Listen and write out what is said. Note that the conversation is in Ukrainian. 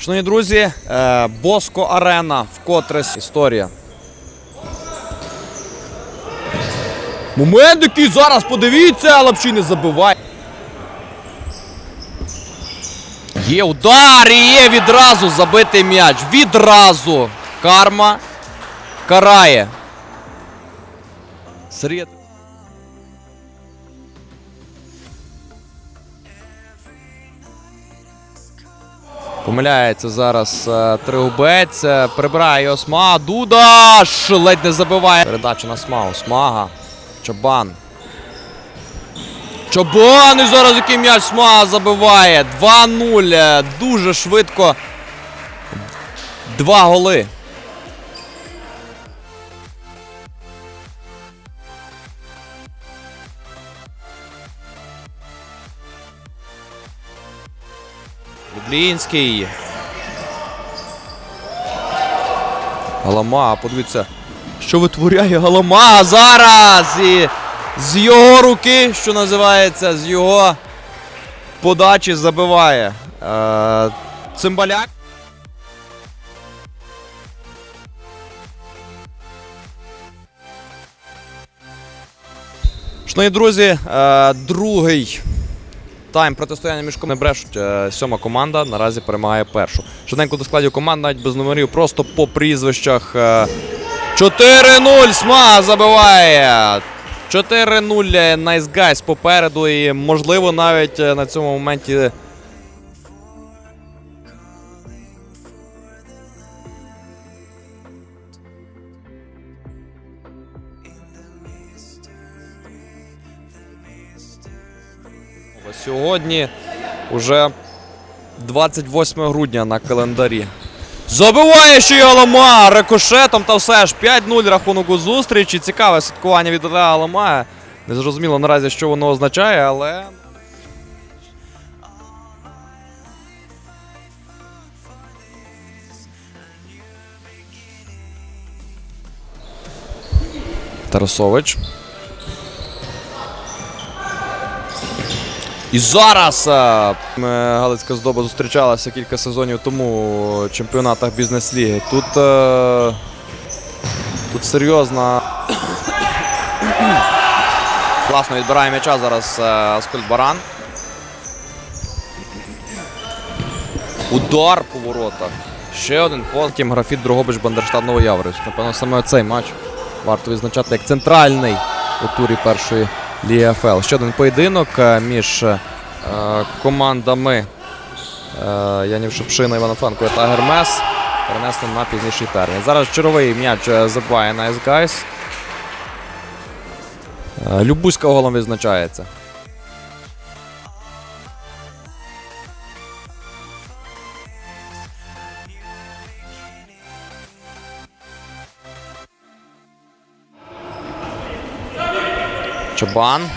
Шановні друзі, е, Боско Арена вкотре історія. Момент, який зараз подивіться, Лапчий не забиває. Є удар і є відразу забитий м'яч. Відразу. Карма карає. Серед. Помиляється зараз е, Триубець. е, Прибирає його Смага. Дудаш! Ледь не забиває. Передача на Смагу. Смага. Чобан. Чобан! І зараз який м'яч Смага забиває. 2-0. е, Дуже швидко. Два голи. Люблінський. Галамага, подивіться, що витворяє Галамага зараз. І з його руки, що називається, з його подачі забиває. Е, Цимбаляк. Шановні друзі, е, другий Тайм протистояння між не брешуть. Е, Сьома команда наразі перемагає першу. Швиденько до складів команд навіть без номерів, просто по прізвищах. е, 4-0 Смага забиває. 4-0 Nice Guys попереду. І можливо навіть е, на цьому моменті. Сьогодні уже 28 грудня на календарі. Забиває ще й Алама рикошетом та все ж 5-0 рахунок у зустрічі. Цікаве святкування від Аламая. Не зрозуміло наразі, що воно означає, але. Тарасович. І зараз е, е, Галицька здоба зустрічалася кілька сезонів тому у чемпіонатах бізнес-ліги. Тут, е, тут серйозна. Класно відбирає м'яча зараз Аскольд Баран. Удар по воротах. Ще один потім графіт Дрогобич Бандерштат Новояворівськ. Напевно, саме цей матч варто відзначати як центральний у турі першої Ліги АФЛ. Ще один поєдинок е, між е, командами е, Янів Шепшина, Івана Франко та Гермес. Перенесли на пізніший термін. Зараз черговий м'яч забиває Guys. Е, Любузька голом відзначається. Чабан.